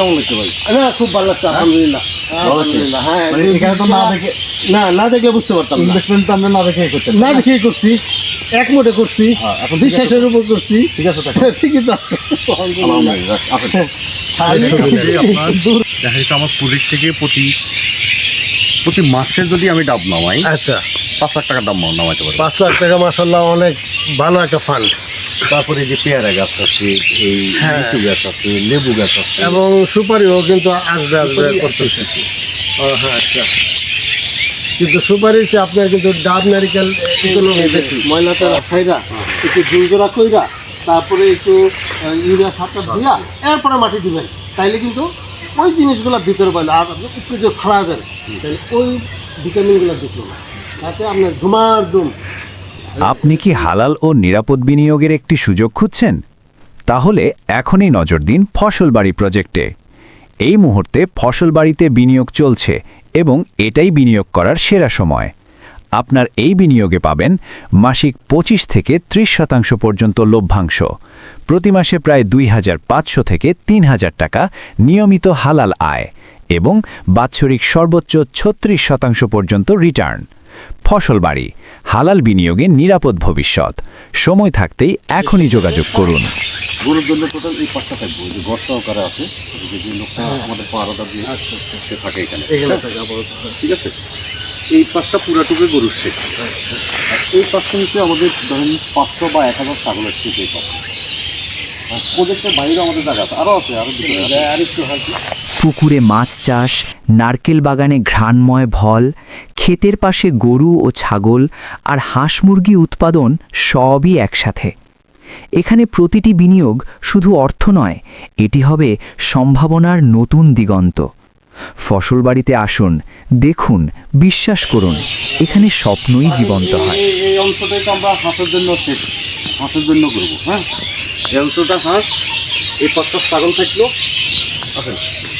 কেমন লাগছে ভাই? না খুব ভালো লাগছে আলহামদুলিল্লাহ। আলহামদুলিল্লাহ হ্যাঁ মানে এখানে তো না দেখে না না দেখলে বুঝতে পারতাম ইনভেস্টমেন্ট তো আমরা না দেখে করছেন না দেখেই করছি এক মোটে করছি হ্যাঁ, এখন বিশ্বাসের উপর করছি। ঠিক আছে ঠিকই তো আছে। আলহামদুলিল্লাহ আলহামদুলিল্লাহ আসেন যে আপনার দেখা যাচ্ছে আমার প্রজেক্ট থেকে প্রতি প্রতি মাসে যদি আমি ডাব নামাই আচ্ছা। পাঁচ লাখ টাকার দাম নামাইতে পারব পাঁচ লাখ টাকা মাসাল্লাহ অনেক ভালো একটা ফান্ড তারপরে যে পেয়ারা গাছ আছে এই হ্যাঁ। লিচু গাছ আছে লেবু গাছ আছে। এবং সুপারিও কিন্তু আসবে আসবে সুপারি করতেছে। ও হ্যাঁ আচ্ছা। কিন্তু সুপারির চেয়ে আপনার কিন্তু ডাব নারিকেল এগুলো বেশি। ময়লাটা সাইরা একটু জুলজোড়া কইরা তারপরে একটু ইউরিয়া সারটা দিয়া এরপরে মাটি দিবেন। তাইলে কিন্তু ওই জিনিসগুলো ভিতরে পাইলে আর আপনি একটু যে ফালা দেন তাহলে ওই ভিটামিনগুলো ঢুকলো না তাতে আপনার ধুমার ধুম আপনি কি হালাল ও নিরাপদ বিনিয়োগের একটি সুযোগ খুঁজছেন? তাহলে এখনই নজর দিন ফসলবাড়ি প্রজেক্টে। এই মুহূর্তে ফসলবাড়িতে বিনিয়োগ চলছে এবং এটাই বিনিয়োগ করার সেরা সময়। আপনার এই বিনিয়োগে পাবেন মাসিক পঁচিশ থেকে ত্রিশ শতাংশ পর্যন্ত লভ্যাংশ। প্রতি মাসে প্রায় দুই হাজার পাঁচশো থেকে তিন হাজার টাকা নিয়মিত হালাল আয় এবং বাৎসরিক সর্বোচ্চ ছত্রিশ শতাংশ পর্যন্ত রিটার্ন। ফসলবাড়ি হালাল বিনিয়োগে নিরাপদ ভবিষ্যৎ। সময় থাকতেই এখনই যোগাযোগ করুন। গরুর জন্য টোটাল এই পাঁচটা থাকবে যে গড় সহকারে আছে ওই যে যে লোকটা আমাদের পাহাড়া দিয়ে সে থাকে এখানে। এগুলো হ্যাঁ, ঠিক আছে? এই পাঁচটা পুরাটুকু গরুর শেখ এই পাঁচটা হচ্ছে আমাদের ধরেন পাঁচশো বা এক হাজার ছাগলের শেখ এই পাঁচটা। আর প্রজেক্টের বাইরেও আমাদের জায়গা আছে আরও আছে আরও ভিতরে আছে। পুকুরে মাছ চাষ, নারকেল বাগানে ঘ্রাণময় ভল, ক্ষেতের পাশে গরু ও ছাগল আর হাঁস মুরগি উৎপাদন সবই একসাথে। এখানে প্রতিটি বিনিয়োগ শুধু অর্থ নয়, এটি হবে সম্ভাবনার নতুন দিগন্ত। ফসল বাড়িতে আসুন, দেখুন, বিশ্বাস করুন, এখানে স্বপ্নই জীবন্ত হয়। এই এই অংশটাকে আমরা হাঁসের জন্য হাঁসের জন্য করব হ্যাঁ? এই অংশটা হাঁস, এই পাঁচটা ছাগল থাকল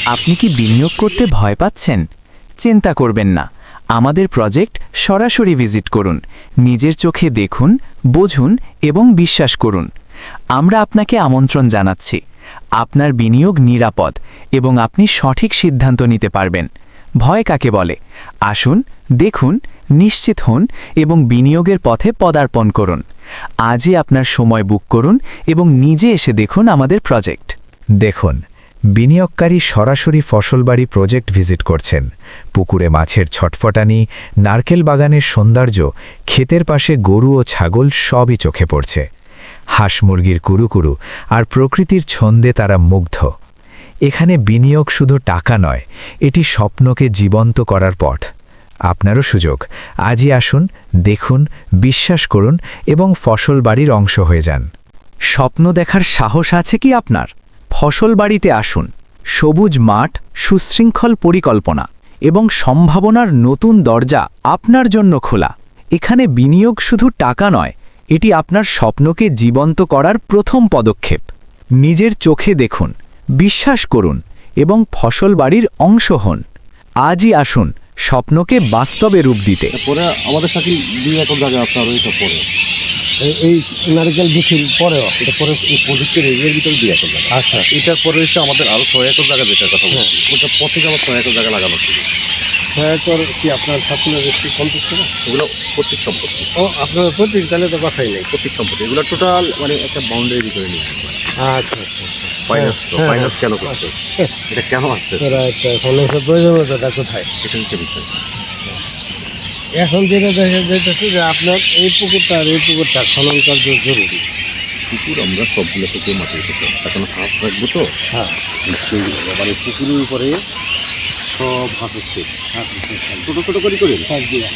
আপনি কি বিনিয়োগ করতে ভয় পাচ্ছেন? চিন্তা করবেন না। আমাদের প্রজেক্ট সরাসরি ভিজিট করুন। নিজের চোখে দেখুন, বুঝুন এবং বিশ্বাস করুন। আমরা আপনাকে আমন্ত্রণ জানাচ্ছি। আপনার বিনিয়োগ নিরাপদ এবং আপনি সঠিক সিদ্ধান্ত নিতে পারবেন। ভয় কাকে বলে? আসুন, দেখুন, নিশ্চিত হন এবং বিনিয়োগের পথে পদার্পণ করুন। আজই আপনার সময় বুক করুন এবং নিজে এসে দেখুন আমাদের প্রজেক্ট। দেখুন বিনিয়োগকারী সরাসরি ফসলবাড়ি প্রজেক্ট ভিজিট করছেন। পুকুরে মাছের ছটফটানি, নারকেল বাগানের সৌন্দর্য, ক্ষেতের পাশে গরু ও ছাগল সবই চোখে পড়ছে। হাঁস মুরগির কুরুকুরু আর প্রকৃতির ছন্দে তারা মুগ্ধ। এখানে বিনিয়োগ শুধু টাকা নয়, এটি স্বপ্নকে জীবন্ত করার পথ। আপনারও সুযোগ। আজই আসুন, দেখুন, বিশ্বাস করুন এবং ফসল বাড়ির অংশ হয়ে যান। স্বপ্ন দেখার সাহস আছে কি আপনার? ফসল বাড়িতে আসুন। সবুজ মাঠ, সুশৃঙ্খল পরিকল্পনা এবং সম্ভাবনার নতুন দরজা আপনার জন্য খোলা। এখানে বিনিয়োগ শুধু টাকা নয়, এটি আপনার স্বপ্নকে জীবন্ত করার প্রথম পদক্ষেপ। নিজের চোখে দেখুন, বিশ্বাস করুন এবং ফসল বাড়ির অংশ হন। আজই আসুন স্বপ্নকে বাস্তবে রূপ দিতে। আমাদের সাথে এই- নারিকেল বিক্রির পরেও এটা পরে এই প্রজেক্টের এরিয়ার ভিতরে দুই একর জায়গা। আচ্ছা। এটার পরে হচ্ছে আমাদের আরও ছয় একর জায়গা যেটার কথা বলছি। ওটা পর থেকে আবার ছয় একর জায়গা লাগানো ছিল। এরপর কি আপনার ছাত্রের একটু সন্তুষ্ট না এগুলো প্রত্যেক সম্পত্তি ও আপনার প্রতীক তাহলে তো কথাই নেই। প্রত্যেক সম্পত্তি এগুলো টোটাল মানে একটা বাউন্ডারি ভিতরে নিয়ে আচ্ছা আচ্ছা ফাইন্যান্স হ্যাঁ, ফাইন্যান্স কেন হ্যাঁ। করছে এটা কেন একটা ফাইন্যান্সের প্রয়োজনীয়তাটা কোথায়? এটা হচ্ছে বিষয়। এখন যেটা দেখা যাইতেছে যে আপনার এই পুকুরটা আর এই পুকুরটা খনন কার্য জরুরি। পুকুর আমরা সবগুলো থেকে মাটি রেখেছি। এখন হাঁস রাখব তো? হ্যাঁ। সেই মানে পুকুরের উপরে সব হাঁসের শেড। ছোটো ছোটো করে করে দিয়ে